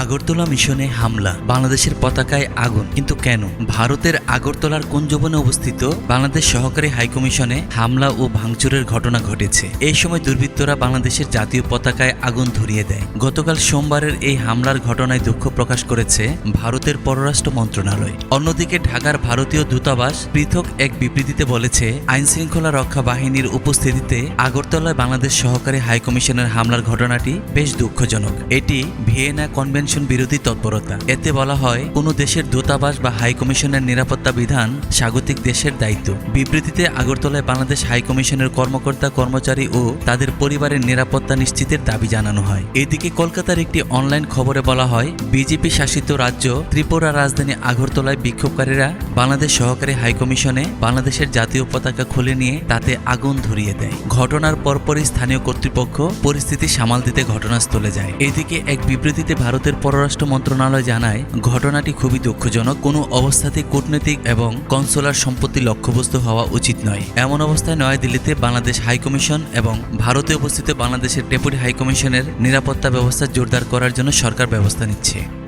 আগরতলা মিশনে হামলা, বাংলাদেশের পতাকায় আগুন। কিন্তু কেন? ভারতের আগরতলার কুঞ্জবনে অবস্থিত? বাংলাদেশ সহকারী হাইকমিশনে হামলা ও ভাঙচুরের ঘটনা ঘটেছে। এই সময় দুর্বৃত্তরা বাংলাদেশের জাতীয় পতাকায় আগুন ধরিয়ে দেয়। গতকাল সোমবারের এই হামলার ঘটনায় দুঃখ প্রকাশ করেছে ভারতের পররাষ্ট্র মন্ত্রণালয়। অন্যদিকে ঢাকার ভারতীয় দূতাবাস পৃথক এক বিবৃতিতে বলেছে আইন শৃঙ্খলা রক্ষা বাহিনীর উপস্থিতিতে আগরতলায় বাংলাদেশ সহকারী হাইকমিশনের হামলার ঘটনাটি বেশ দুঃখজনক। এটি ভিয়েনা কনভেনশন বিরোধী তৎপরতা। এতে বলা হয়, কোনো দেশের দূতাবাস বা হাইকমিশনের নিরাপত্তা বিধান স্বাগতিক দেশের দায়িত্ব। বিবৃতিতে আগরতলায় বাংলাদেশ হাইকমিশনের কর্মকর্তা, কর্মচারী ও তাদের পরিবারের নিরাপত্তা নিশ্চিতের দাবি জানানো হয়। এদিকে কলকাতার একটি অনলাইন খবরে বলা হয়, বিজেপি শাসিত রাজ্য ত্রিপুরা রাজধানী আগরতলায় বিক্ষোভকারীরা বাংলাদেশ সহকারী হাইকমিশনে বাংলাদেশের জাতীয় পতাকা খুলে নিয়ে তাতে আগুন ধরিয়ে দেয়। ঘটনার পরপরই স্থানীয় কর্তৃপক্ষ পরিস্থিতি সামাল দিতে ঘটনাস্থলে যায়। এদিকে এক বিবৃতিতে ভারতের পররাষ্ট্র মন্ত্রণালয় জানায়, ঘটনাটি খুবই দুঃখজনক। কোনো অবস্থাতে কূটনৈতিক এবং কনসোলার সম্পত্তি লক্ষ্যবস্তু হওয়া উচিত নয়। এমন অবস্থায় নয়াদিল্লিতে বাংলাদেশ হাইকমিশন এবং ভারতে উপস্থিত বাংলাদেশের ডেপুটি হাইকমিশনের নিরাপত্তা ব্যবস্থা জোরদার করার জন্য সরকার ব্যবস্থা নিচ্ছে।